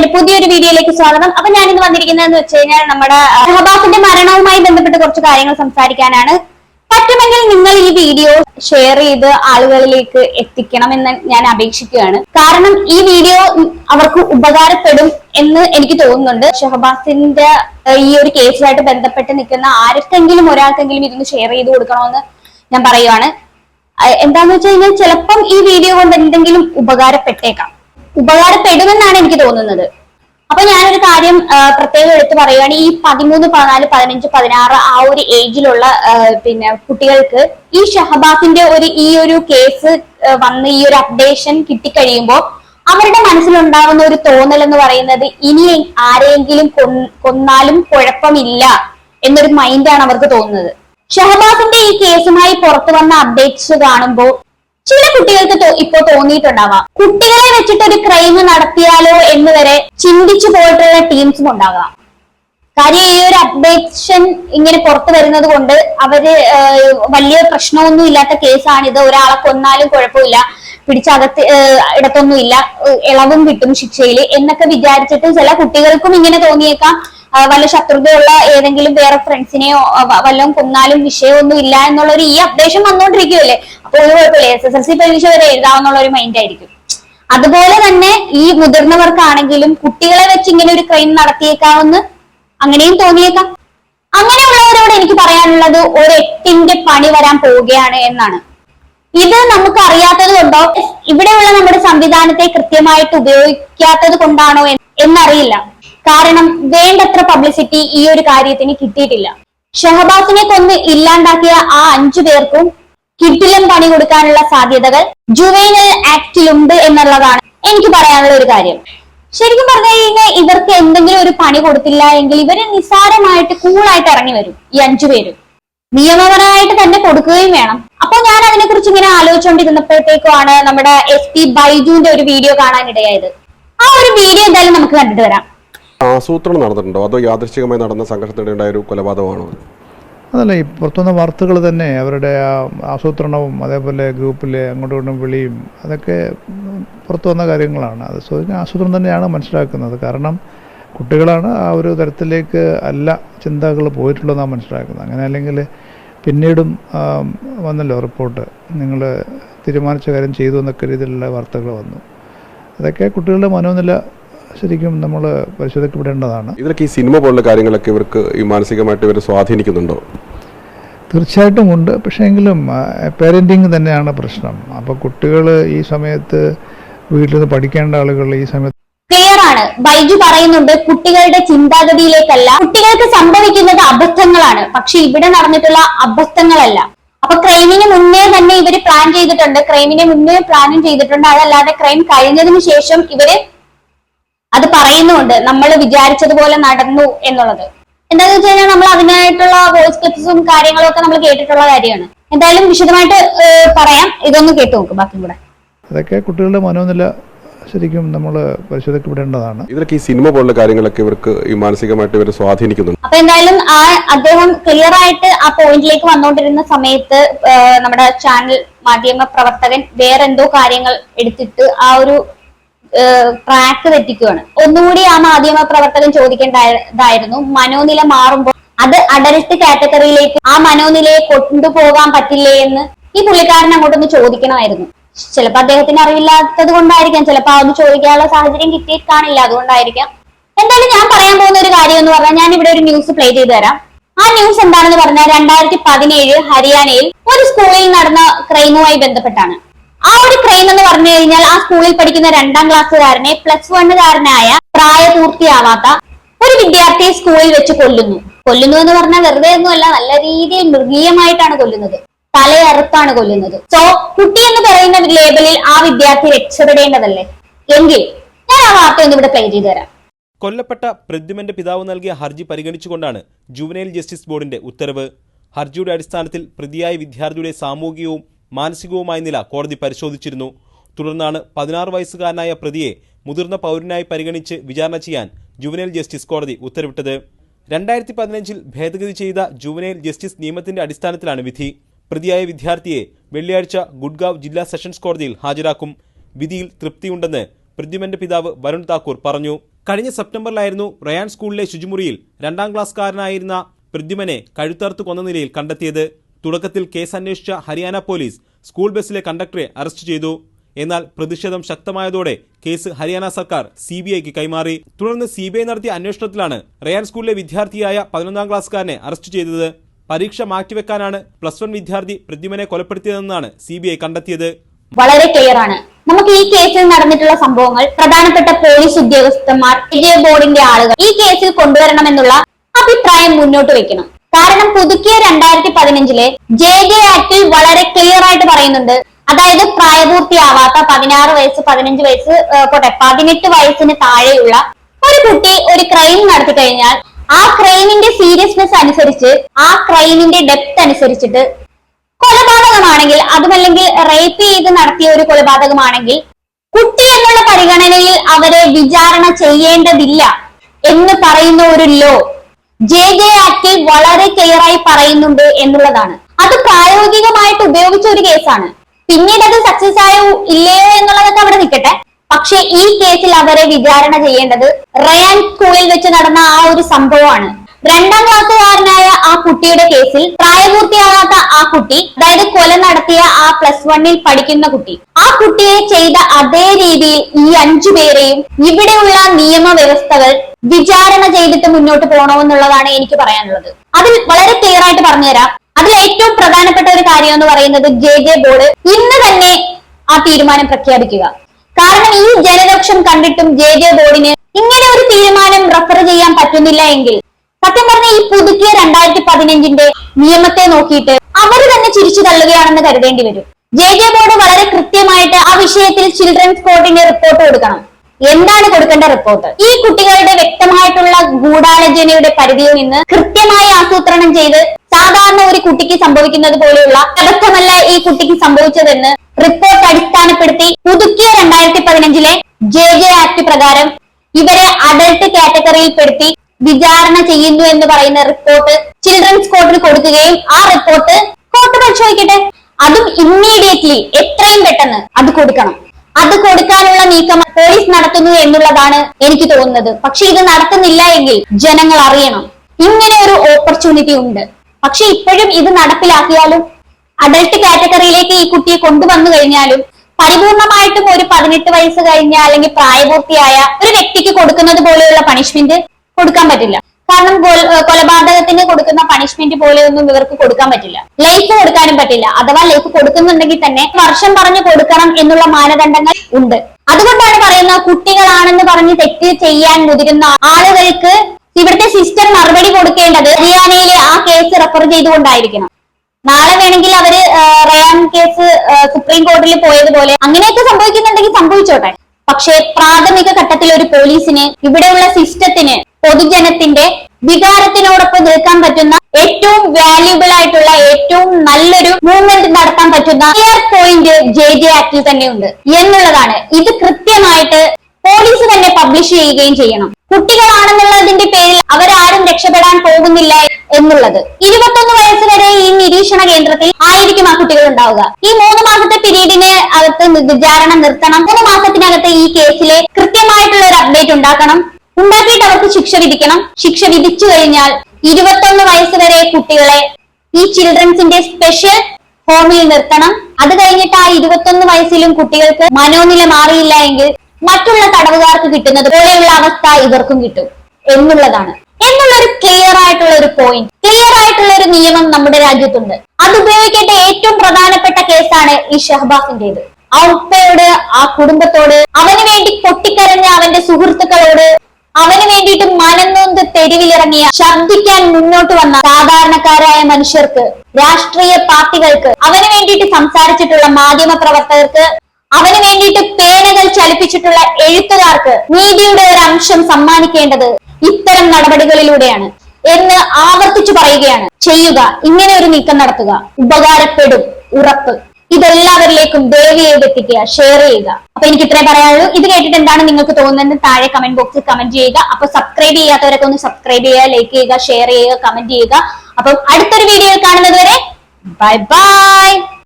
എന്റെ പുതിയൊരു വീഡിയോയിലേക്ക് സ്വാഗതം. അപ്പൊ ഞാൻ ഇന്ന് വന്നിരിക്കുന്നതെന്ന് വെച്ച് കഴിഞ്ഞാൽ നമ്മുടെ ഷഹബാസിന്റെ മരണവുമായി ബന്ധപ്പെട്ട് കുറച്ച് കാര്യങ്ങൾ സംസാരിക്കാനാണ്. പറ്റുമെങ്കിൽ നിങ്ങൾ ഈ വീഡിയോ ഷെയർ ചെയ്ത് ആളുകളിലേക്ക് എത്തിക്കണം എന്ന് ഞാൻ അപേക്ഷിക്കുകയാണ്. കാരണം ഈ വീഡിയോ അവർക്ക് ഉപകാരപ്പെടും എന്ന് എനിക്ക് തോന്നുന്നുണ്ട്. ഷഹബാസിന്റെ ഈ ഒരു കേസുമായിട്ട് ബന്ധപ്പെട്ട് നിൽക്കുന്ന ആർക്കെങ്കിലും ഒരാൾക്കെങ്കിലും ഇതൊന്ന് ഷെയർ ചെയ്ത് കൊടുക്കണമെന്ന് ഞാൻ പറയുവാണ്. എന്താന്ന് വെച്ച് കഴിഞ്ഞാൽ ചിലപ്പം ഈ വീഡിയോ കൊണ്ട് എന്തെങ്കിലും ഉപകാരപ്പെട്ടേക്കാം. ഉപകാരപ്പെടുമെന്നാണ് എനിക്ക് തോന്നുന്നത്. അപ്പൊ ഞാനൊരു കാര്യം പ്രത്യേകം എടുത്തു പറയുകയാണ്. ഈ പതിമൂന്ന് പതിനാല് പതിനഞ്ച് പതിനാറ് ആ ഒരു ഏജിലുള്ള പിന്നെ കുട്ടികൾക്ക് ഈ ഷഹബാസിന്റെ ഒരു ഈ ഒരു കേസ് വന്ന് ഈ ഒരു അപ്ഡേഷൻ കിട്ടിക്കഴിയുമ്പോൾ അവരുടെ മനസ്സിലുണ്ടാകുന്ന ഒരു തോന്നൽ എന്ന് പറയുന്നത് ഇനി ആരെങ്കിലും കൊന്നാലും കുഴപ്പമില്ല എന്നൊരു മൈൻഡാണ് അവർക്ക് തോന്നുന്നത്. ഷഹബാസിന്റെ ഈ കേസുമായി പുറത്തു വന്ന അപ്ഡേറ്റ്സ് കാണുമ്പോൾ ചില കുട്ടികൾക്ക് ഇപ്പൊ തോന്നിയിട്ടുണ്ടാവാം. കുട്ടികളെ വെച്ചിട്ട് ഒരു ക്രൈം നടത്തിയാലോ എന്ന് വരെ ചിന്തിച്ചു പോയിട്ടുള്ള ടീംസും ഉണ്ടാകാം. കാര്യം ഈ ഒരു അപ്ഡേഷൻ ഇങ്ങനെ പുറത്തു വരുന്നത് കൊണ്ട് അവർ വലിയ പ്രശ്നമൊന്നും ഇല്ലാത്ത കേസാണിത് ഒരാളെ കൊന്നാലും കുഴപ്പമില്ല. പിടിച്ചകത്ത് ഇടത്തൊന്നും ഇല്ല. ഇളവും കിട്ടും ശിക്ഷയിൽ എന്നൊക്കെ വിചാരിച്ചിട്ട് ചില കുട്ടികൾക്കും ഇങ്ങനെ തോന്നിയേക്കാം. വല്ല ശത്രുതയുള്ള ഏതെങ്കിലും വേറെ ഫ്രണ്ട്സിനെയോ വല്ലതും കൊന്നാലും വിഷയമൊന്നും ഇല്ല എന്നുള്ള ഒരു ഈ അപ്ഡേഷൻ വന്നുകൊണ്ടിരിക്കുമല്ലേ അപ്പൊ ഒരു കുഴപ്പമില്ല. എസ് എസ് എൽ സി പരീക്ഷ വരെ എഴുതാവുന്നുള്ള ഒരു മൈൻഡ് ആയിരിക്കും. അതുപോലെ തന്നെ ഈ മുതിർന്നവർക്കാണെങ്കിലും കുട്ടികളെ വെച്ച് ഇങ്ങനെ ഒരു ക്രൈം നടത്തിയേക്കാമെന്ന് അങ്ങനെയും തോന്നിയേക്കാം. അങ്ങനെയുള്ളവരോട് എനിക്ക് പറയാനുള്ളത് ഒരു എട്ടിന്റെ പണി വരാൻ പോവുകയാണ് എന്നാണ്. ഇത് നമുക്ക് അറിയാത്തത് കൊണ്ടോ? ഇവിടെയുള്ള നമ്മുടെ സംവിധാനത്തെ കൃത്യമായിട്ട് ഉപയോഗിക്കാത്തത് കൊണ്ടാണോ എന്ന് എന്നറിയില്ല. കാരണം വേണ്ടത്ര പബ്ലിസിറ്റി ഈ ഒരു കാര്യത്തിന് കിട്ടിയിട്ടില്ല. ഷഹബാസിനെ കൊന്ന് ഇല്ലാണ്ടാക്കിയ ആ അഞ്ചു പേർക്കും കിട്ടിലും പണി കൊടുക്കാനുള്ള സാധ്യതകൾ ജുവൈനൽ ആക്ടിലുണ്ട് എന്നുള്ളതാണ് എനിക്ക് പറയാനുള്ള ഒരു കാര്യം. ശരിക്കും പറഞ്ഞു കഴിഞ്ഞാൽ ഇവർക്ക് എന്തെങ്കിലും ഒരു പണി കൊടുത്തില്ല എങ്കിൽ ഇവർ നിസ്സാരമായിട്ട് കൂളായിട്ട് ഇറങ്ങി വരും ഈ അഞ്ചു പേരും. നിയമപരമായിട്ട് തന്നെ കൊടുക്കുകയും വേണം. അപ്പൊ ഞാൻ അതിനെ കുറിച്ച് ഇങ്ങനെ ആലോചിച്ചുകൊണ്ടിരുന്നപ്പോഴത്തേക്കുമാണ് നമ്മുടെ എസ് പി ബൈജുവിന്റെ ഒരു വീഡിയോ കാണാനിടയായത്. ആ ഒരു വീഡിയോ എന്തായാലും നമുക്ക് കണ്ടിട്ട് വരാം. ആസൂത്രണം നടന്നിട്ടുണ്ടോ? അതോ യാദൃശ്ചികമായി നടന്ന സംഘർഷത്തിനിടയായ ഒരു കൊലപാതകമാണോ? അത്? അതല്ല ഈ പുറത്തുനിന്ന് വാർത്തകൾ തന്നെ അവരുടെ ആസൂത്രണവും അതേപോലെ ഗ്രൂപ്പിലെ അങ്ങോട്ടും ഇങ്ങോട്ടും വിളിയും അതൊക്കെ പുറത്തു വന്ന കാര്യങ്ങളാണ്. അത് സ്വയം ആസൂത്രണം തന്നെയാണ് മനസ്സിലാക്കുന്നത്. കാരണം കുട്ടികളാണ് ആ ഒരു തരത്തിലേക്ക് അല്ല ചിന്തകൾ പോയിട്ടുള്ളതെന്നാണ് മനസ്സിലാക്കുന്നത്. അങ്ങനെ അല്ലെങ്കിൽ പിന്നീടും വന്നല്ലോ റിപ്പോർട്ട്. നിങ്ങൾ തീരുമാനിച്ച കാര്യം ചെയ്തു എന്നൊക്കെ രീതിയിലുള്ള വാർത്തകൾ വന്നു. അതൊക്കെ കുട്ടികളുടെ മനോനില ശരിക്കും നമ്മൾ പരിശോധിക്കപ്പെടേണ്ടതാണ്. ഇതിലൊക്കെ ഈ സിനിമ പോലുള്ള കാര്യങ്ങളൊക്കെ ഇവർക്ക് ഈ മാനസികമായിട്ട് ഇവരെ സ്വാധീനിക്കുന്നുണ്ടോ? തീർച്ചയായിട്ടും ഉണ്ട്. പക്ഷേ എങ്കിലും പേരന്റിങ് തന്നെയാണ് പ്രശ്നം. അപ്പോൾ കുട്ടികൾ ഈ സമയത്ത് വീട്ടിൽ നിന്ന് പഠിക്കേണ്ട ആളുകൾ ഈ സമയത്ത് ാണ് ആണ് ബൈജു പറയുന്നുണ്ട് കുട്ടികളുടെ ചിന്താഗതിയിലേക്കല്ല. കുട്ടികൾക്ക് സംഭവിക്കുന്നത് അബദ്ധങ്ങളാണ്. പക്ഷെ ഇവിടെ നടന്നിട്ടുള്ള അബദ്ധങ്ങളല്ല. അപ്പൊ ക്രൈമിന് മുന്നേ തന്നെ ഇവർ പ്ലാൻ ചെയ്തിട്ടുണ്ട്. ക്രൈമിന് മുന്നേ പ്ലാനും ചെയ്തിട്ടുണ്ട്. അതല്ലാതെ ക്രൈം കഴിഞ്ഞതിന് ശേഷം ഇവർ അത് പറയുന്നുണ്ട്. നമ്മൾ വിചാരിച്ചതുപോലെ നടന്നു എന്നുള്ളത്. എന്താന്ന് വെച്ച് കഴിഞ്ഞാൽ നമ്മൾ അതിനായിട്ടുള്ള വോയിസ് ക്ലിപ്സും കാര്യങ്ങളും ഒക്കെ നമ്മൾ കേട്ടിട്ടുള്ള കാര്യമാണ്. എന്തായാലും വിശദമായിട്ട് പറയാം. ഇതൊന്ന് കേട്ടു നോക്ക് ബാക്കി കൂടെ. അതൊക്കെ കുട്ടികളുടെ മനോനില ശരിക്കും നമ്മൾ പരിശോധിക്കപ്പെടേണ്ടതാണ്. ഇതിലൊക്കെ ഈ സിനിമ പോലുള്ള കാര്യങ്ങളൊക്കെ ഇവർക്ക് ഈ മാനസികമായിട്ട് ഇവരെ സ്വാധീനിക്കുന്നുണ്ട്. അപ്പൊ എന്തായാലും ആ അദ്ദേഹം ക്ലിയർ ആയിട്ട് ആ പോയിന്റിലേക്ക് വന്നുകൊണ്ടിരുന്ന സമയത്ത് നമ്മുടെ ചാനൽ മാധ്യമ പ്രവർത്തകൻ വേറെന്തോ കാര്യങ്ങൾ എടുത്തിട്ട് ആ ഒരു ട്രാക്ക് തെറ്റിക്കുകയാണ് ഒന്നുകൂടി ആ മാധ്യമ പ്രവർത്തകൻ ചോദിക്കേണ്ടതായിരുന്നു മനോനില മാറുമ്പോൾ അത് അഡൽട്ട് കാറ്റഗറിയിലേക്ക് ആ മനോനിലയെ കൊണ്ടുപോകാൻ പറ്റില്ലേ എന്ന് ഈ പുള്ളിക്കാരൻ അങ്ങോട്ടൊന്ന് ചോദിക്കണമായിരുന്നു. ചിലപ്പോ അദ്ദേഹത്തിന് അറിവില്ലാത്തത് കൊണ്ടായിരിക്കാം ചിലപ്പോ അത് ചോദിക്കാനുള്ള സാഹചര്യം കിട്ടിയിട്ട് കാണില്ല അതുകൊണ്ടായിരിക്കാം. എന്തായാലും ഞാൻ പറയാൻ പോകുന്ന ഒരു കാര്യം എന്ന് പറഞ്ഞാൽ ഞാൻ ഇവിടെ ഒരു ന്യൂസ് പ്ലേ ചെയ്തു തരാം. ആ ന്യൂസ് എന്താണെന്ന് പറഞ്ഞാൽ രണ്ടായിരത്തി പതിനേഴ് ഹരിയാനയിൽ ഒരു സ്കൂളിൽ നടന്ന ക്രൈമുമായി ബന്ധപ്പെട്ടാണ്. ആ ഒരു ക്രൈം എന്ന് പറഞ്ഞു കഴിഞ്ഞാൽ ആ സ്കൂളിൽ പഠിക്കുന്ന രണ്ടാം ക്ലാസ്സുകാരനെ പ്ലസ് വണ്ണുകാരനായ പ്രായപൂർത്തിയാവാത്ത ഒരു വിദ്യാർത്ഥിയെ സ്കൂളിൽ വെച്ച് കൊല്ലുന്നു. കൊല്ലുന്നു എന്ന് പറഞ്ഞാൽ വെറുതെ ഒന്നുമല്ല നല്ല രീതിയിൽ മൃഗീയമായിട്ടാണ് കൊല്ലുന്നത്. തലയറുത്താണ് കൊല്ലുന്നത്. സോ കുട്ടി എന്ന് പറയുന്ന ലേബലിൽ ആ വിദ്യാർത്ഥി രക്ഷപ്പെടേണ്ടതല്ലേ? എങ്കിൽ ഞാൻ ആ വാർത്ത ഒന്ന് ഇവിടെ പ്ലേ ചെയ്തു തരാം. കൊല്ലപ്പെട്ട പ്രദ്യുമന്റെ പിതാവ് നൽകിയ ഹർജി പരിഗണിച്ചുകൊണ്ടാണ് ജുവനൈൽ ജസ്റ്റിസ് ബോർഡിന്റെ ഉത്തരവ്. ഹർജിയുടെ അടിസ്ഥാനത്തിൽ പ്രതിയായ വിദ്യാർത്ഥിയുടെ സാമൂഹികവും മാനസികവുമായ നില കോടതി പരിശോധിച്ചിരുന്നു. തുടർന്നാണ് പതിനാറ് വയസ്സുകാരനായ പ്രതിയെ മുതിർന്ന പൗരനായി പരിഗണിച്ച് വിചാരണ ചെയ്യാൻ ജുവനൈൽ ജസ്റ്റിസ് കോടതി ഉത്തരവിട്ടത്. രണ്ടായിരത്തി പതിനഞ്ചിൽ ഭേദഗതി ചെയ്ത ജുവനൈൽ ജസ്റ്റിസ് നിയമത്തിന്റെ അടിസ്ഥാനത്തിലാണ് വിധി. പ്രതിയായ വിദ്യാർത്ഥിയെ വെള്ളിയാഴ്ച ഗുഡ്ഗാവ് ജില്ലാ സെഷൻസ് കോടതിയിൽ ഹാജരാക്കും. വിധിയിൽ തൃപ്തിയുണ്ടെന്ന് പ്രതിമന്റെ പിതാവ് വരുൺ താക്കൂർ പറഞ്ഞു. കഴിഞ്ഞ സെപ്റ്റംബറിലായിരുന്നു റയാൻ സ്കൂളിലെ ശുചിമുറിയിൽ രണ്ടാം ക്ലാസ്കാരനായിരുന്ന പ്രതിമനെ കഴുത്തറുത്ത് കൊന്ന നിലയിൽ കണ്ടെത്തിയത്. തുടക്കത്തിൽ കേസ് അന്വേഷിച്ച ഹരിയാന പോലീസ് സ്കൂൾ ബസ്സിലെ കണ്ടക്ടറെ അറസ്റ്റ് ചെയ്തു. എന്നാൽ പ്രതിഷേധം ശക്തമായതോടെ കേസ് ഹരിയാന സർക്കാർ സി ബി ഐക്ക് കൈമാറി. തുടർന്ന് സി ബി ഐ നടത്തിയ അന്വേഷണത്തിലാണ് റയാൻ സ്കൂളിലെ വിദ്യാർത്ഥിയായ പതിനൊന്നാം ക്ലാസ്സുകാരനെ അറസ്റ്റ് ചെയ്തത്. പരീക്ഷ മാറ്റിവെക്കാനാണ് പ്ലസ് വൺ വിദ്യാർത്ഥി പ്രദ്യുമനെ കൊലപ്പെടുത്തിയതെന്നാണ് സി ബി ഐ കണ്ടെത്തിയത്. വളരെ ക്ലിയർ ആണ്. നമുക്ക് ഈ കേസിൽ നടന്നിട്ടുള്ള സംഭവങ്ങൾ പ്രധാനപ്പെട്ട പോലീസ് ഉദ്യോഗസ്ഥന്മാർ വിജയ ബോർഡിന്റെ ആളുകൾ ഈ കേസിൽ കൊണ്ടുവരണമെന്നുള്ള അഭിപ്രായം മുന്നോട്ട് വെക്കണം. കാരണം പുതുക്കിയ രണ്ടായിരത്തി പതിനഞ്ചിലെ ജെ ജെ ആക്ടിൽ വളരെ ക്ലിയർ ആയിട്ട് പറയുന്നുണ്ട്. അതായത് പ്രായപൂർത്തിയാവാത്ത പതിനാറ് വയസ്സ് പതിനഞ്ച് വയസ്സ് പോട്ടെ പതിനെട്ട് വയസ്സിന് താഴെയുള്ള ഒരു കുട്ടി ഒരു ക്രൈം നടത്തി കഴിഞ്ഞാൽ ആ ക്രൈമിന്റെ സീരിയസ്നെസ് അനുസരിച്ച് ആ ക്രൈമിന്റെ ഡെപ്ത് അനുസരിച്ചിട്ട് കൊലപാതകമാണെങ്കിൽ അതുമല്ലെങ്കിൽ റേപ്പ് ചെയ്ത് നടത്തിയ ഒരു കൊലപാതകമാണെങ്കിൽ കുട്ടി എന്നുള്ള പരിഗണനയിൽ അവരെ വിചാരണ ചെയ്യേണ്ടതില്ല എന്ന് പറയുന്ന ഒരു ലോ ജെ ജെ ആക്ടിൽ വളരെ ക്ലിയർ ആയി പറയുന്നുണ്ട് എന്നുള്ളതാണ്. അത് പ്രായോഗികമായിട്ട് ഉപയോഗിച്ച ഒരു കേസാണ്. പിന്നീട് അത് സക്സസ് ആയോ ഇല്ലയോ എന്നുള്ളതൊക്കെ അവിടെ നിൽക്കട്ടെ. പക്ഷെ ഈ കേസിൽ അവരെ വിചാരണ ചെയ്യേണ്ടത് റയാൻ സ്കൂളിൽ വെച്ച് നടന്ന ആ ഒരു സംഭവമാണ്. രണ്ടാം ക്ലാസ്സുകാരനായ ആ കുട്ടിയുടെ കേസിൽ പ്രായപൂർത്തിയാകാത്ത ആ കുട്ടി അതായത് കൊല നടത്തിയ ആ പ്ലസ് വണ്ണിൽ പഠിക്കുന്ന കുട്ടി ആ കുട്ടിയെ ചെയ്ത അതേ രീതിയിൽ ഈ അഞ്ചു പേരെയും ഇവിടെയുള്ള നിയമവ്യവസ്ഥകൾ വിചാരണ ചെയ്തിട്ട് മുന്നോട്ട് പോകണമെന്നുള്ളതാണ് എനിക്ക് പറയാനുള്ളത്. അതിൽ വളരെ ക്ലിയർ ആയിട്ട് പറഞ്ഞുതരാം. അതിൽ ഏറ്റവും പ്രധാനപ്പെട്ട ഒരു കാര്യം എന്ന് പറയുന്നത് ജെ ജെ ബോർഡ് ഇന്ന് തന്നെ ആ തീരുമാനം പ്രഖ്യാപിക്കുക. കാരണം ഈ ജനലക്ഷം കണ്ടിട്ടും ജെ ജെ ബോർഡിന് ഇങ്ങനെ ഒരു തീരുമാനം റെഫർ ചെയ്യാൻ പറ്റുന്നില്ല എങ്കിൽ സത്യം പറഞ്ഞ ഈ പുതുക്കിയ രണ്ടായിരത്തി പതിനഞ്ചിന്റെ നിയമത്തെ നോക്കിയിട്ട് അവർ തന്നെ ചിരിച്ചു തള്ളുകയാണെന്ന് കരുതേണ്ടി വരും. ജെ ജെ ബോർഡ് വളരെ കൃത്യമായിട്ട് ആ വിഷയത്തിൽ ചിൽഡ്രൻസ് കോർട്ടിന്റെ റിപ്പോർട്ട് കൊടുക്കണം. എന്താണ് കൊടുക്കേണ്ട റിപ്പോർട്ട് ഈ കുട്ടികളുടെ വ്യക്തമായിട്ടുള്ള ഗൂഢാലോചനയുടെ പരിധിയിൽ നിന്ന് കൃത്യമായി ആസൂത്രണം ചെയ്ത് സാധാരണ ഒരു കുട്ടിക്ക് സംഭവിക്കുന്നത് പോലെയുള്ള അടക്കമല്ല ഈ കുട്ടിക്ക് സംഭവിച്ചതെന്ന് റിപ്പോർട്ട് അടിസ്ഥാനപ്പെടുത്തി പുതുക്കിയ രണ്ടായിരത്തി പതിനഞ്ചിലെ ജെ ജെ ആക്ട് പ്രകാരം ഇവരെ അഡൽട്ട് കാറ്റഗറിയിൽ പെടുത്തി വിചാരണ ചെയ്യുന്നു എന്ന് പറയുന്ന റിപ്പോർട്ട് ചിൽഡ്രൻസ് കോർട്ടിന് കൊടുക്കുകയും ആ റിപ്പോർട്ട് കോർട്ട് പരിശോധിക്കട്ടെ. അതും ഇമ്മീഡിയറ്റ്ലി എത്രയും പെട്ടെന്ന് അത് കൊടുക്കണം. അത് കൊടുക്കാനുള്ള നീക്കം പോലീസ് നടത്തുന്നു എന്നുള്ളതാണ് എനിക്ക് തോന്നുന്നത്. പക്ഷെ ഇത് നടത്തുന്നില്ല എങ്കിൽ ജനങ്ങൾ അറിയണം. ഇങ്ങനെ ഒരു ഓപ്പർച്യൂണിറ്റി ഉണ്ട്. പക്ഷെ ഇപ്പോഴും ഇത് നടപ്പിലാക്കിയാലും അഡൽട്ട് കാറ്റഗറിയിലേക്ക് ഈ കുട്ടിയെ കൊണ്ടുവന്നു കഴിഞ്ഞാലും പരിപൂർണമായിട്ടും ഒരു പതിനെട്ട് വയസ്സ് കഴിഞ്ഞ അല്ലെങ്കിൽ പ്രായപൂർത്തിയായ ഒരു വ്യക്തിക്ക് കൊടുക്കുന്നത് പോലെയുള്ള പണിഷ്മെന്റ് കൊടുക്കാൻ പറ്റില്ല. കാരണം കൊലപാതകത്തിന് കൊടുക്കുന്ന പണിഷ്മെന്റ് പോലെ ഒന്നും ഇവർക്ക് കൊടുക്കാൻ പറ്റില്ല. ലൈഫ് കൊടുക്കാനും പറ്റില്ല. അഥവാ ലൈഫ് കൊടുക്കുന്നുണ്ടെങ്കിൽ തന്നെ വർഷം പറഞ്ഞു കൊടുക്കണം എന്നുള്ള മാനദണ്ഡങ്ങൾ ഉണ്ട്. അതുകൊണ്ടാണ് പറയുന്നത് കുട്ടികളാണെന്ന് പറഞ്ഞ് തെറ്റ് ചെയ്യാൻ മുതിരുന്ന ആളുകൾക്ക് ഇവിടുത്തെ സിസ്റ്റം മറുപടി കൊടുക്കേണ്ടത് ഹരിയാനയിലെ ആ കേസ് റെഫർ ചെയ്തുകൊണ്ടായിരിക്കണം. നാളെ വേണമെങ്കിൽ അവർ റയാൻ കേസ് സുപ്രീം കോടതിയിൽ പോയതുപോലെ അങ്ങനെയൊക്കെ സംഭവിക്കുന്നുണ്ടെങ്കിൽ സംഭവിച്ചോട്ടെ. പക്ഷേ പ്രാഥമിക ഘട്ടത്തിൽ ഒരു പോലീസിന് ഇവിടെയുള്ള സിസ്റ്റത്തിന് പൊതുജനത്തിന്റെ വികാരത്തിനോടൊപ്പം നിൽക്കാൻ പറ്റുന്ന ഏറ്റവും വാല്യുബിൾ ആയിട്ടുള്ള ഏറ്റവും നല്ലൊരു മൂവ്മെന്റ് നടത്താൻ പറ്റുന്ന ക്ലിയർ പോയിന്റ് ജെ ജെ ആക്ടിൽ തന്നെ ഉണ്ട് എന്നുള്ളതാണ്. ഇത് കൃത്യമായിട്ട് പോലീസ് തന്നെ പബ്ലിഷ് ചെയ്യുകയും ചെയ്യണം. കുട്ടികളാണെന്നുള്ളതിന്റെ പേരിൽ അവരാരും രക്ഷപ്പെടാൻ പോകുന്നില്ല എന്നുള്ളത്. ഇരുപത്തൊന്ന് വയസ്സ് വരെ ഈ നിരീക്ഷണ കേന്ദ്രത്തിൽ ആയിരിക്കും ആ കുട്ടികൾ ഉണ്ടാവുക. ഈ മൂന്ന് മാസത്തെ പീരീഡിന് അകത്ത് വിചാരണ നിർത്തണം. മൂന്ന് മാസത്തിനകത്ത് ഈ കേസിലെ കൃത്യമായിട്ടുള്ള ഒരു അപ്ഡേറ്റ് ഉണ്ടാക്കണം. ഉണ്ടാക്കിയിട്ട് അവർക്ക് ശിക്ഷ വിധിക്കണം. ശിക്ഷ വിധിച്ചു കഴിഞ്ഞാൽ ഇരുപത്തൊന്ന് വയസ്സ് വരെ കുട്ടികളെ ഈ ചിൽഡ്രൻസിന്റെ സ്പെഷ്യൽ ഹോമിൽ നിർത്തണം. അത് കഴിഞ്ഞിട്ട് ആ ഇരുപത്തൊന്ന് വയസ്സിലും കുട്ടികൾക്ക് മനോനില മാറിയില്ല എങ്കിൽ മറ്റുള്ള തടവുകാർക്ക് കിട്ടുന്നത് പോലെയുള്ള അവസ്ഥ ഇവർക്കും കിട്ടും എന്നുള്ളതാണ്. എന്നുള്ള ഒരു ക്ലിയർ ആയിട്ടുള്ള ഒരു പോയിന്റ് ക്ലിയർ ആയിട്ടുള്ള ഒരു നിയമം നമ്മുടെ രാജ്യത്തുണ്ട്. അത് ഉപയോഗിക്കേണ്ട ഏറ്റവും പ്രധാനപ്പെട്ട കേസാണ് ഈ ഷഹബാസിന്റേത്. ആ ഉപ്പയോട് ആ കുടുംബത്തോട് അവന് വേണ്ടി പൊട്ടിക്കരഞ്ഞ അവന്റെ സുഹൃത്തുക്കളോട് അവന് വേണ്ടിയിട്ട് മനംനൊന്ത് തെരുവിലിറങ്ങിയ ശബ്ദിക്കാൻ മുന്നോട്ട് വന്ന സാധാരണക്കാരായ മനുഷ്യർക്ക് രാഷ്ട്രീയ പാർട്ടികൾക്ക് അവന് വേണ്ടിയിട്ട് സംസാരിച്ചിട്ടുള്ള മാധ്യമ പ്രവർത്തകർക്ക് അവന് വേണ്ടിയിട്ട് പേനകൾ ചലിപ്പിച്ചിട്ടുള്ള എഴുത്തുകാർക്ക് നീതിയുടെ ഒരു അംശം സമ്മാനിക്കേണ്ടത് ഇത്തരം നടപടികളിലൂടെയാണ് എന്ന് ആവർത്തിച്ചു പറയുകയാണ്. ചെയ്യുക ഇങ്ങനെ ഒരു നീക്കം നടത്തുക. ഉപകാരപ്പെടും. ഉറപ്പ്. ഇതെല്ലാവരിലേക്കും ദേവി ചെയ്ത് എത്തിക്കുക ഷെയർ ചെയ്യുക. അപ്പൊ എനിക്ക് ഇത്രേ പറയാനുള്ളൂ. ഇത് കേട്ടിട്ട് എന്താണ് നിങ്ങൾക്ക് തോന്നുന്നത് താഴെ കമന്റ് ബോക്സിൽ കമന്റ് ചെയ്യുക. അപ്പൊ സബ്സ്ക്രൈബ് ചെയ്യാത്തവരൊക്കെ ഒന്ന് സബ്സ്ക്രൈബ് ചെയ്യുക ലൈക്ക് ചെയ്യുക ഷെയർ ചെയ്യുക കമന്റ് ചെയ്യുക. അപ്പം അടുത്തൊരു വീഡിയോയിൽ കാണുന്നത് വരെ ബൈ ബൈ